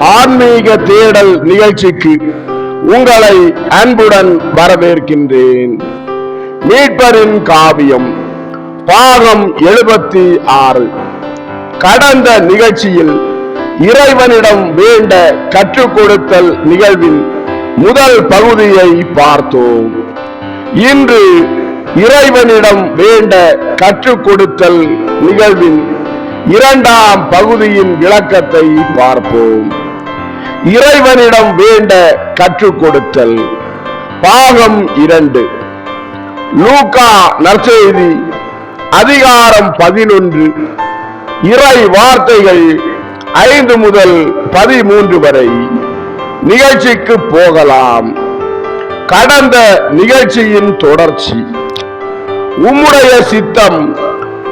ஆன்மீக தேடல் நிகழ்ச்சிக்கு உங்களை அன்புடன் வரவேற்கின்றேன். மீட்பரின் காவியம் பாகம் எழுபத்தி ஆறு. கடந்த நிகழ்ச்சியில் இறைவனிடம் வேண்ட கற்றுக் கொடுத்தல் நிகழ்வின் முதல் பகுதியை பார்த்தோம். இன்று இறைவனிடம் வேண்ட கற்றுக் கொடுத்தல் நிகழ்வின் இரண்டாம் பகுதியின் விளக்கத்தை பார்ப்போம். இறைவனிடம் வேண்ட கற்றுக் கொடுத்தல். பாகம் இரண்டு. லூகா நற்செய்தி அதிகாரம் பதினொன்று. இறை வார்த்தைகள் ஐந்து முதல் பதிமூன்று வரை நிகழ்ச்சிக்கு போகலாம். கடந்த நிகழ்ச்சியின் தொடர்ச்சி. உம்முடைய சித்தம்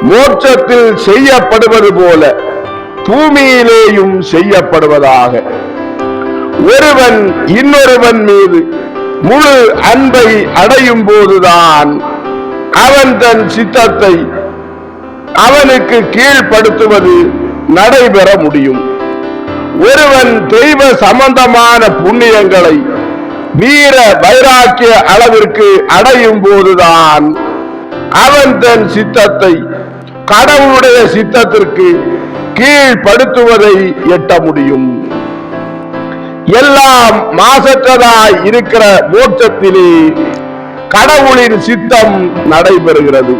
மோட்சத்தில் செய்யப்படுவது போல பூமியிலேயும் செய்யப்படுவதாக. ஒருவன் இன்னொருவன் மீது முழு அன்பை அடையும் போதுதான். அவன் தன் சித்தத்தை அவனுக்கு கீழ்ப்படுத்துவது நடைபெற முடியும். ஒருவன் தெய்வ சம்பந்தமான புண்ணியங்களை வீர வைராக்கிய அளவிற்கு அடையும் போதுதான். அவன் தன் சித்தத்தை கடவுளுடைய சித்தத்திற்கு கீழ்ப்படுத்துவதை எட்ட முடியும். எல்லாம் மாசற்றதாய் இருக்கிற மோட்சத்திலே கடவுளின் சித்தம் நடைபெறுகிறது.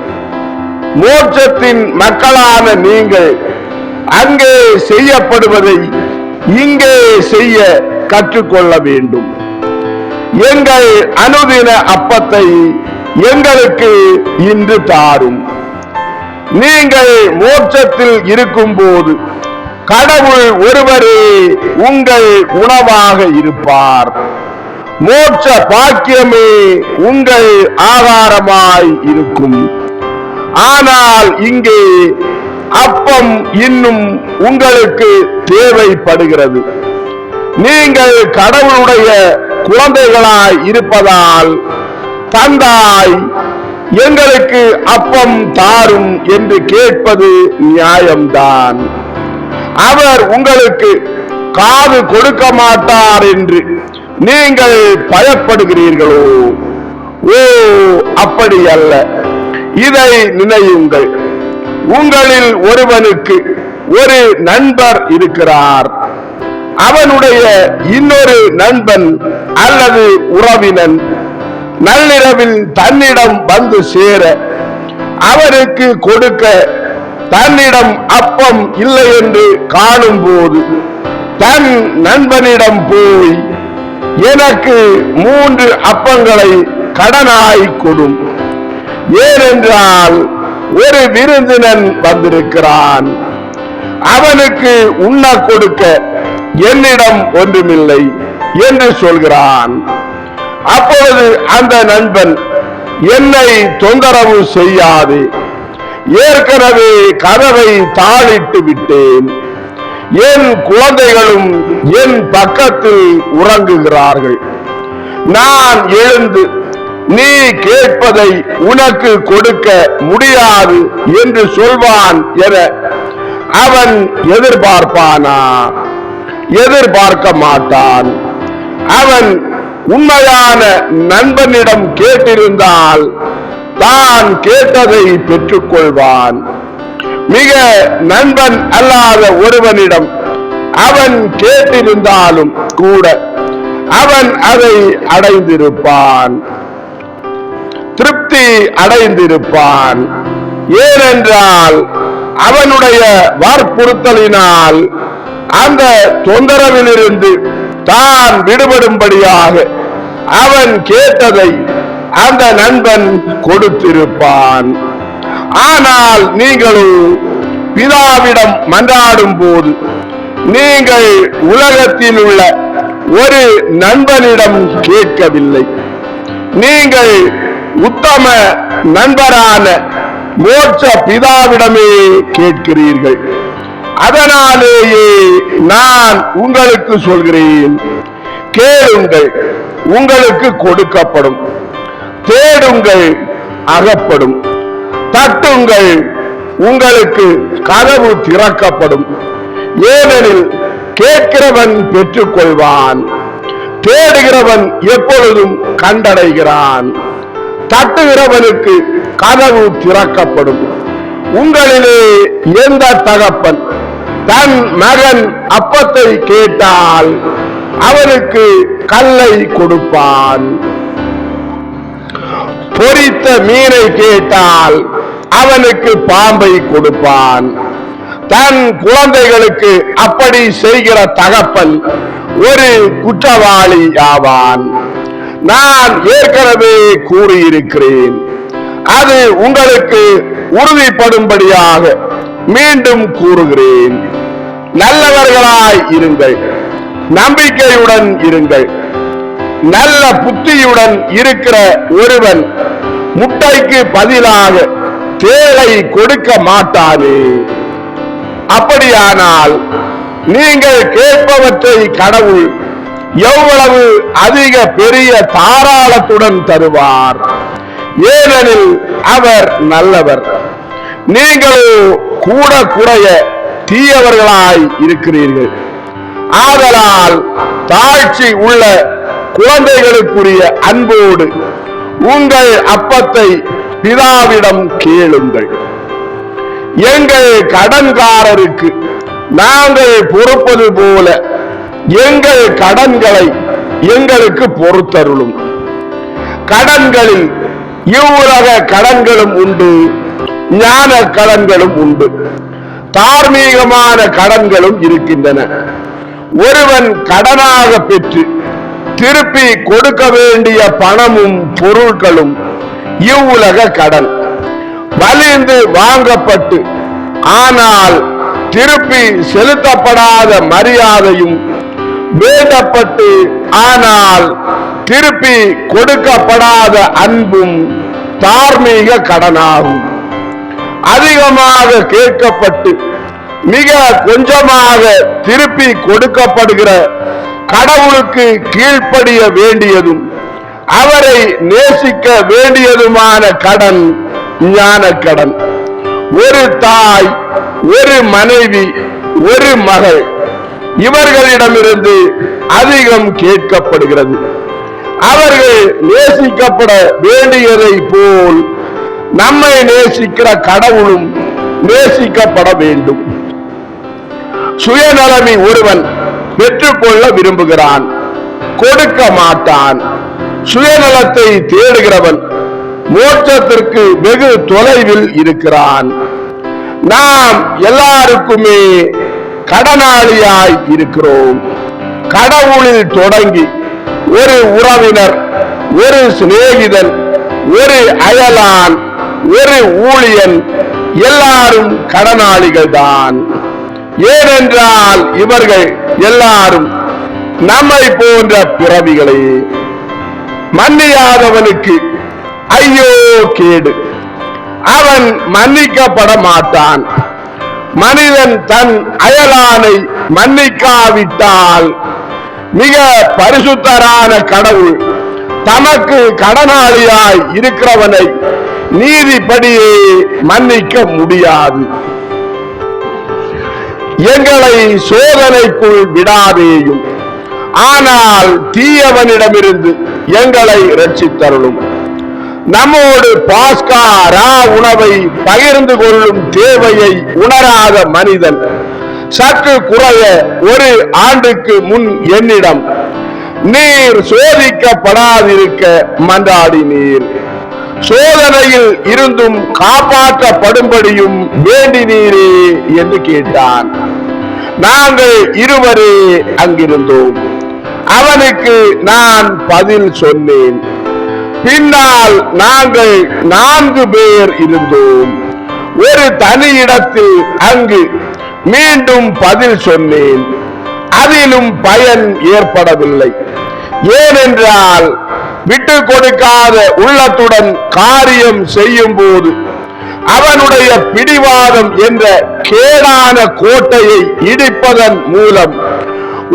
மோட்சத்தின் மக்களான நீங்கள் அங்கே செய்யப்படுவதை இங்கே செய்ய கற்றுக்கொள்ள வேண்டும். எங்கள் அனுதின அப்பத்தை எங்களுக்கு இன்று தாரும். நீங்கள் மோட்சத்தில் இருக்கும்போது கடவுள் ஒருவரே உங்கள் உணவாக இருப்பார். மோட்ச பாக்கியமே உங்கள் ஆகாரமாய் இருக்கும். ஆனால் இங்கே அப்பம் இன்னும் உங்களுக்கு தேவைப்படுகிறது. நீங்கள் கடவுளுடைய குழந்தைகளாய் இருப்பதால் தந்தாய் எங்களுக்கு அப்பம் தாரும் என்று கேட்பது நியாயம்தான். அவர் உங்களுக்கு காது கொடுக்க மாட்டார் என்று நீங்கள் பயப்படுகிறீர்களோ? ஓ அப்படி அல்ல. இதை நினையுங்கள். உங்களில் ஒருவனுக்கு ஒரு நண்பர் இருக்கிறார். அவனுடைய இன்னொரு நண்பன் அல்லது உறவினன் நள்ளிரவில் தன்னிடம் வந்து சேர அவருக்கு கொடுக்க தன்னிடம் அப்பம் இல்லை என்று காணும் போது தன் நண்பனிடம் போய் எனக்கு மூன்று அப்பங்களை கடனாய் கொடும். ஏனென்றால் ஒரு விருந்தினன் வந்திருக்கிறான். அவனுக்கு உண்ண கொடுக்க என்னிடம் ஒன்றுமில்லை என்று சொல்கிறான். அப்பொழுது அந்த நண்பன் என்னை தொந்தரவு செய்யாது. ஏற்கனவே கதவை தாளிட்டு விட்டேன். என் குழந்தைகளும் என் பக்கத்தில் உறங்குகிறார்கள். நான் எழுந்து நீ கேட்பதை உனக்கு கொடுக்க முடியாது என்று சொல்வான் என அவன் எதிர்பார்ப்பானா? எதிர்பார்க்க மாட்டான். அவன் உண்மையான நண்பனிடம் கேட்டிருந்தால் தான் கேட்டதை பெற்றுக்கொள்வான். மிக நண்பன் அல்லாத ஒருவனிடம் அவன் கேட்டிருந்தாலும் கூட அவன் அதை அடைந்திருப்பான். திருப்தி அடைந்திருப்பான். ஏனென்றால் அவனுடைய வற்புறுத்தலினால் அந்த தொந்தரவிலிருந்து தான் விடுபடும்படியாக அவன் கேட்டதை அந்த நண்பன் கொடுத்திருப்பான். ஆனால் நீங்களும் பிதாவிடம் மன்றாடும் போது நீங்கள் உலகத்தில் உள்ள ஒரு நண்பனிடம் கேட்கவில்லை. நீங்கள் உத்தம நண்பரான மோட்ச பிதாவிடமே கேட்கிறீர்கள். அதனாலேயே நான் உங்களுக்கு சொல்கிறேன். கேளுங்கள் உங்களுக்கு கொடுக்கப்படும். தேடுங்கள் அகப்படும். தட்டுங்கள் உங்களுக்கு கதவு திறக்கப்படும். ஏனெனில் கேட்கிறவன் பெற்றுக்கொள்வான். தேடுகிறவன் எப்பொழுதும் கண்டடைகிறான். தட்டுகிறவனுக்கு கதவு திறக்கப்படும். உங்களிலே எந்த தகப்பன் தன் மகன் அப்பத்தை கேட்டால் அவனுக்கு கல்லை கொடுப்பான். பொறித்த மீனை கேட்டால் அவனுக்கு பாம்பை கொடுப்பான். தன் குழந்தைகளுக்கு அப்படி செய்கிற தகப்பன் ஒரு குற்றவாளி ஆவான். நான் ஏற்கனவே கூறியிருக்கிறேன். அது உங்களுக்கு உறுதிப்படும்படியாக மீண்டும் கூறுகிறேன். நல்லவர்களாய் இருங்கள். நம்பிக்கையுடன் இருங்கள். நல்ல புத்தியுடன் இருக்கிற ஒருவன் முட்டைக்கு பதிலாக தேளை கொடுக்க மாட்டானே அப்படியானால் நீங்கள் கேட்பவற்றை கடவுள் எவ்வளவு அதிக பெரிய தாராளத்துடன் தருவார்? ஏனெனில் அவர் நல்லவர். நீங்களோ கூட குறைய தீயவர்களாய் இருக்கிறீர்கள். ஆதலால் தாழ்ச்சி உள்ள குழந்தைகளுக்குரிய அன்போடு உங்கள் அப்பத்தை பிதாவிடம் கேளுங்கள். எங்கள் கடன்காரருக்கு நாங்கள் பொறுப்பது போல எங்கள் கடன்களை எங்களுக்கு பொறுத்தருளும். கடன்களில் இவ்வுலக கடன்களும் உண்டு ஞான கடன்களும் உண்டு. தார்மீகமான கடன்களும் இருக்கின்றன. ஒருவன் கடனாக பெற்று திருப்பி கொடுக்க வேண்டிய பணமும் பொருட்களும் இவ்வுலக கடன். வலிந்து வாங்கப்பட்டு ஆனால் திருப்பி செலுத்தப்படாத மரியாதையும் வேண்டப்பட்டு ஆனால் திருப்பி கொடுக்கப்படாத அன்பும் தார்மீக கடனாகும். அதிகமாக கேட்கப்பட்டு மிக கொஞ்சமாக திருப்பி கொடுக்கப்படுகிற கடவுளுக்கு கீழ்ப்படிய வேண்டியதும் அவரை நேசிக்க வேண்டியதுமான கடன் ஞான கடன். ஒரு தாய் ஒரு மனைவி ஒரு மகள் இவர்களிடமிருந்து அதிகம் கேட்கப்படுகிறது. அவர்கள் நேசிக்கப்பட வேண்டியதை போல் நம்மை நேசிக்கிற கடவுளும் நேசிக்கப்பட வேண்டும். சுயநலமி ஒருவன் பெற்றுக்கொள்ள விரும்புகிறான் கொடுக்க மாட்டான். சுயநலத்தை தேடுகிறவன் மோட்சத்திற்கு வெகு தொலைவில் இருக்கிறான். நாம் எல்லாருக்குமே கடனாளியாய் இருக்கிறோம். கடவுளில் தொடங்கி ஒரு உறவினர் ஒரு சிநேகிதன் ஒரு அயலான் ஒரு ஊழியன் எல்லாரும் கடனாளிகள் தான் ஏனென்றால் இவர்கள் எல்லாரும் நம்மை போன்ற பிறவிகளை. மன்னியாதவனுக்கு ஐயோ கேடு. அவன் மன்னிக்கப்பட மாட்டான். மனிதன் தன் அயலானை மன்னிக்காவிட்டால் மிக பரிசுத்தரான கடவுள் தமக்கு கடனாளியாய் இருக்கிறவனை நீதிப்படியே மன்னிக்க முடியாது. எங்களை சோதனைக்குள் விடாதேயும். ஆனால் தீயவனிடமிருந்து எங்களை ரட்சித்தருளும் நம்மோடு பாஸ்கா ரா உணவை பகிர்ந்து கொள்ளும் தேவையை உணராத மனிதன் சற்று குறைய ஒரு ஆண்டுக்கு முன் என்னிடம் நீர் சோதிக்கப்படாதிருக்க மன்றாடினீர். சோதனையில் இருந்தும் காப்பாற்றப்படும்படியும் வேண்டினீரே என்று கேட்டான். நாங்கள் இருவரே அங்கிருந்தோம். அவனுக்கு நான் பதில் சொன்னேன். பின்னால் நாங்கள் நான்கு பேர் இருந்தோம். ஒரு தனி இடத்தில் அங்கு மீண்டும் பதில் சொன்னேன். அதிலும் பயன் ஏற்படவில்லை. ஏனென்றால் விட்டு கொடுக்காத உள்ளத்துடன் காரியம் செய்யும் போது அவனுடைய பிடிவாதம் என்ற கேடான கோட்டையை இடிப்பதன் மூலம்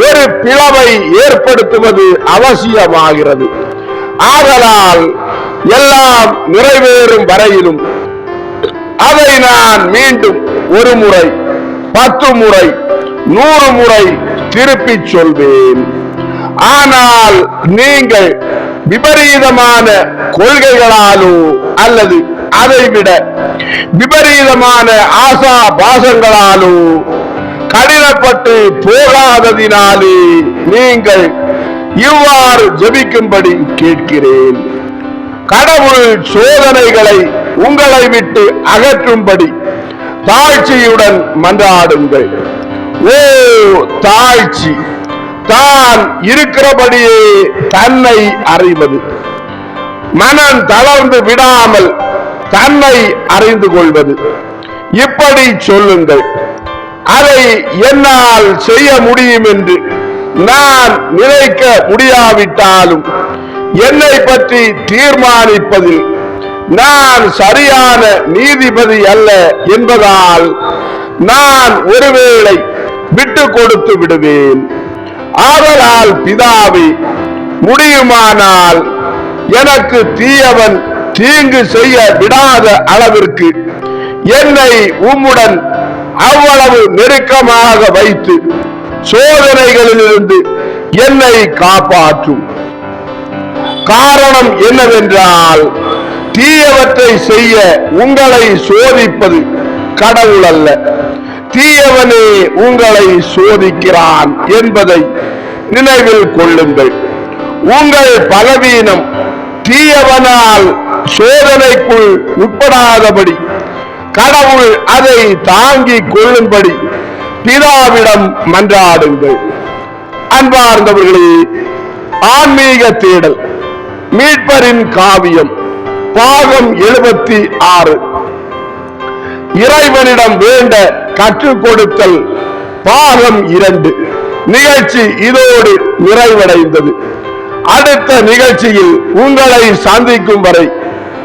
ஒரு பிளவை ஏற்படுத்துவது அவசியமாகிறது. ஆதலால் எல்லாம் நிறைவேறும் வரையிலும் அதை நான் மீண்டும் ஒரு முறை பத்து முறை நூறு முறை திருப்பிச் சொல்வேன். ஆனால் நீங்கள் விபரீதமான கொள்கைகளாலோ அல்லது அதைவிட விபரீதமான ஆசா பாசங்களாலும் கடினப்பட்டு போகாததினாலே நீங்கள் இவ்வாறு ஜெபிக்கும்படி கேட்கிறேன். கடவுள் சோதனைகளை உங்களை விட்டு அகற்றும்படி தாழ்ச்சியுடன் மன்றாடுங்கள். ஓ தாழ்ச்சி தான் இருக்கிறபடியே தன்னை அறிவது. மனம் தளர்ந்து விடாமல் தன்னை அறிந்து கொள்வது. இப்படி சொல்லுங்கள். அதை என்னால் செய்ய முடியும் என்று நான் நினைக்க முடியாவிட்டாலும் என்னை பற்றி தீர்மானிப்பதில் நான் சரியான நீதிபதி அல்ல என்பதால் நான் ஒருவேளை விட்டு கொடுத்து விடுவேன். ஆதலால் பிதாவை முடியுமானால் எனக்கு தீயவன் தீங்கு செய்ய விடாத அளவிற்கு என்னை உம்முடன் அவ்வளவு நெருக்கமாக வைத்து சோதனைகளிலிருந்து என்னை காப்பாற்றும். காரணம் என்னவென்றால் தீயவற்றை செய்ய உங்களை சோதிப்பது கடவுள் அல்ல தீயவனே உங்களை சோதிக்கிறான் என்பதை நினைவில் கொள்ளுங்கள். உங்கள் பலவீனம் தீயவனால் சோதனைக்குள் உட்படாதபடி கடவுள் அதை தாங்கிக் கொள்ளும்படி பிதாவிடம் மன்றாடுங்கள். அன்பார்ந்தவர்களே ஆன்மீக தேடல் மீட்பரின் காவியம் பாகம் எழுபத்தி ஆறு. இறைவனிடம் வேண்ட கற்றுக் கொடுத்தல் பாகம் இரண்டு. நிகழ்ச்சி இதோடு நிறைவடைந்தது. அடுத்த நிகழ்ச்சியில் உங்களை சந்திக்கும் வரை